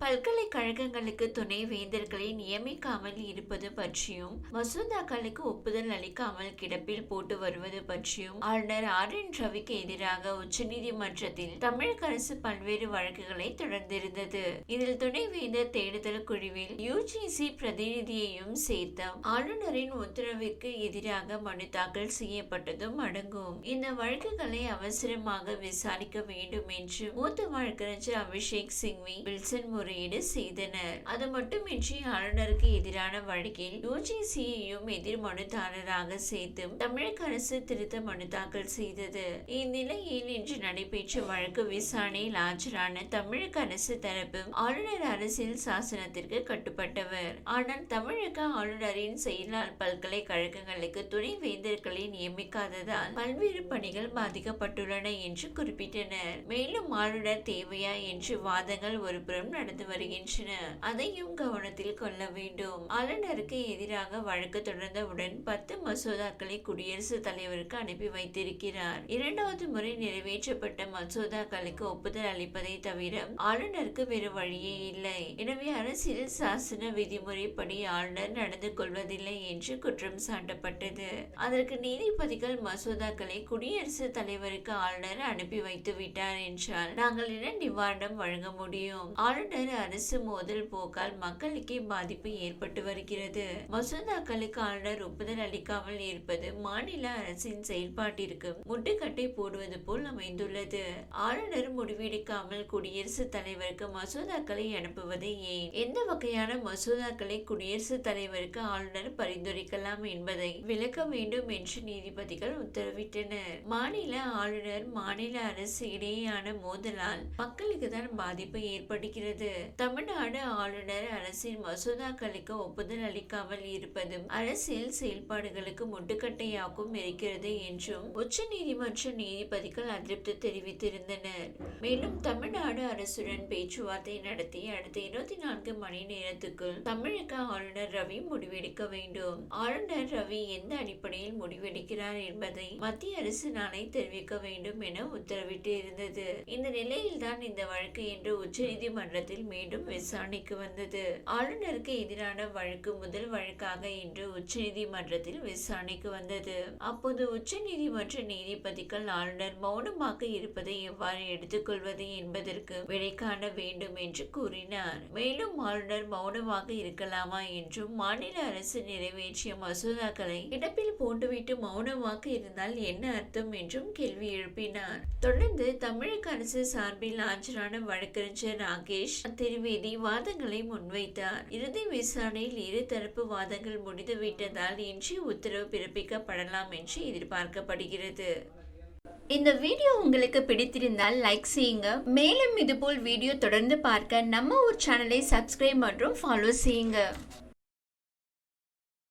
பல்கலைக்கழகங்களுக்கு துணை வேந்தர்களை நியமிக்காமல் இருப்பது பற்றியும் மசோதாக்களுக்கு ஒப்புதல் அளிக்காமல் கிடப்பில் போட்டு வருவது பற்றியும் ஆளுநர் ஆர் என் ரவிக்கு எதிராக உச்சநீதிமன்றத்தில் தமிழக அரசு பல்வேறு வழக்குகளை தொடர்ந்திருந்தது. இதில் துணைவேந்தர் தேடுதல் குழுவில் யுஜிசி பிரதிநிதியையும் சேர்த்த ஆளுநரின் உத்தரவிற்கு எதிராக மனு தாக்கல் செய்யப்பட்டதும் அடங்கும். இந்த வழக்குகளை அவசரமாக விசாரிக்க வேண்டும் என்று மூத்த வழக்கறிஞர் அபிஷேக் சிங்வி வில்சன் முறையீடு செய்தனர். அது மட்டுமின்றி ஆளுநருக்கு எதிரான வழக்கில் யுஜிசியையும் எதிர் மனுதாரராக சேர்த்து தமிழக அரசு திருத்த மனு தாக்கல் செய்தது. இந்நிலையில் இன்று நடைபெற்ற வழக்கு விசாரணையில் ஆஜரான தமிழக அரசு தரப்பு ஆளுநர் அரசியல் சாசனத்திற்கு கட்டுப்பட்டவர். ஆனால் தமிழக ஆளுநரின் செயலால் பல்கலைக்கழகங்களுக்கு துணை வேந்தர்களை நியமிக்காததால் பல்வேறு பணிகள் பாதிக்கப்பட்டுள்ளன என்று குறிப்பிட்டனர். மேலும் ஆளுநர் தேவையா என்று வாதங்கள் ஒருபுறம் நடந்து வருகின்றன. அதையும் கவனத்தில் கொள்ள வேண்டும். ஆளுநருக்கு எதிராக வழக்கு தொடர்ந்தவுடன் பத்து மசோதாக்களை குடியரசுத் தலைவருக்கு அனுப்பி வைத்திருக்கிறார். இரண்டாவது முறை நிறைவேற்றப்பட்ட மசோதாக்களுக்கு ஒப்புதல் அளிப்பதை தவிர ஆளுநருக்கு வேறு வழியே இல்லை. எனவே அரசியல் சாசன விதிமுறைப்படி ஆளுநர் நடந்து கொள்வதில்லை என்று குற்றம் சாட்டப்பட்டது. அதற்கு நீதிபதிகள் மசோதாக்களை குடியரசுத் தலைவருக்கு ஆளுநர் அனுப்பி வைத்து விட்டார் என்றால் நாங்கள் என்ன நிவாரணம் வழங்க முடியும்? ஆளுநர் அரசு மோதல் போக்கால் மக்களுக்கே பாதிப்பு ஏற்பட்டு வருகிறது. மசோதாக்களுக்கு ஆளுநர் ஒப்புதல் அளிக்காமல் இருப்பது மாநில அரசின் செயல்பாட்டிற்கு முட்டுக்கட்டை போடுவது போல் அமைந்துள்ளது. ஆளுநர் முடிவெடுக்காமல் குடியரசுத் தலைவருக்கு மசோதாக்களை அனுப்புவது ஏன்? எந்த வகையான மசோதாக்களை குடியரசுத் தலைவருக்கு ஆளுநர் பரிந்துரைக்கலாம் என்பதை விளக்க வேண்டும் என்று நீதிபதிகள் உத்தரவிட்டனர். மாநில ஆளுநர் மாநில அரசு இடையேயான மோதலால் மக்களுக்கு தான் பாதிப்பு ஏற்படுகிறது. தமிழ்நாடு ஆளுநர் அரசின் மசோதாக்களுக்கு ஒப்புதல் அளிக்காமல் இருப்பதும் அரசியல் செயல்பாடுகளுக்கு முட்டுக்கட்டையாகவும் இருக்கிறது என்றும் உச்ச நீதிமன்ற நீதிபதிகள் அதிருப்தி தெரிவித்திருந்தனர். மேலும் தமிழ்நாடு அரசுடன் பேச்சுவார்த்தை நடத்தி அடுத்த இருபத்தி நான்கு மணி நேரத்துக்குள் தமிழக ஆளுநர் ரவி முடிவெடுக்க வேண்டும். ஆளுநர் ரவி எந்த அடிப்படையில் முடிவெடுக்கிறார் என்பதை மத்திய அரசு நாளை தெரிவிக்க வேண்டும் என உத்தரவிட்டு இருந்தது இந்த நிலையில்தான் இந்த வழக்கு இன்று உச்சநீதிமன்றத்தில் மீண்டும் விசாரணைக்கு வந்தது. ஆளுநருக்கு எதிரான வழக்கு முதல் வழக்காக இன்று உச்சநீதிமன்றத்தில் விசாரணைக்கு வந்தது. அப்போது உச்சநீதிமன்ற நீதிபதிகள் ஆளுநர் மௌனமாக இருப்பதை எவ்வாறு எடுத்துக்கொள்வது என்பதற்கு விடை காண வேண்டும் என்று கூறினார். மேலும் ஆளுநர் மௌனமாக இருக்கலாமா என்றும் மாநில அரசு நிறைவேற்றிய மசோதாக்களை கிடப்பில் போட்டுவிட்டு மௌனமாக இருந்தால் என்ன அர்த்தம் என்றும் கேள்வி எழுப்பினார். தொடர்ந்து தமிழக அரசு சார்பில் ஆஜரான வழக்கறிஞர் ராகேஷ் திரிவேதி வாதங்களை முன்வைத்தார். இறுதி விசாரணையில் இரு தரப்பு வாதங்கள் முடிந்துவிட்டதால் இன்று உத்தரவு பிறப்பிக்கப்படலாம் என்று எதிர்பார்க்கப்படுகிறது. இந்த வீடியோ உங்களுக்கு பிடித்திருந்தால் லைக் செய்யுங்க. மேலும் இதுபோல் வீடியோ தொடர்ந்து பார்க்க நம்ம ஒரு சேனலை சப்ஸ்கிரைப் மற்றும் ஃபாலோ செய்யுங்க.